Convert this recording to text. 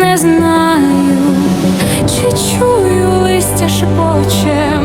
не знаю, чи чую листя шепоче.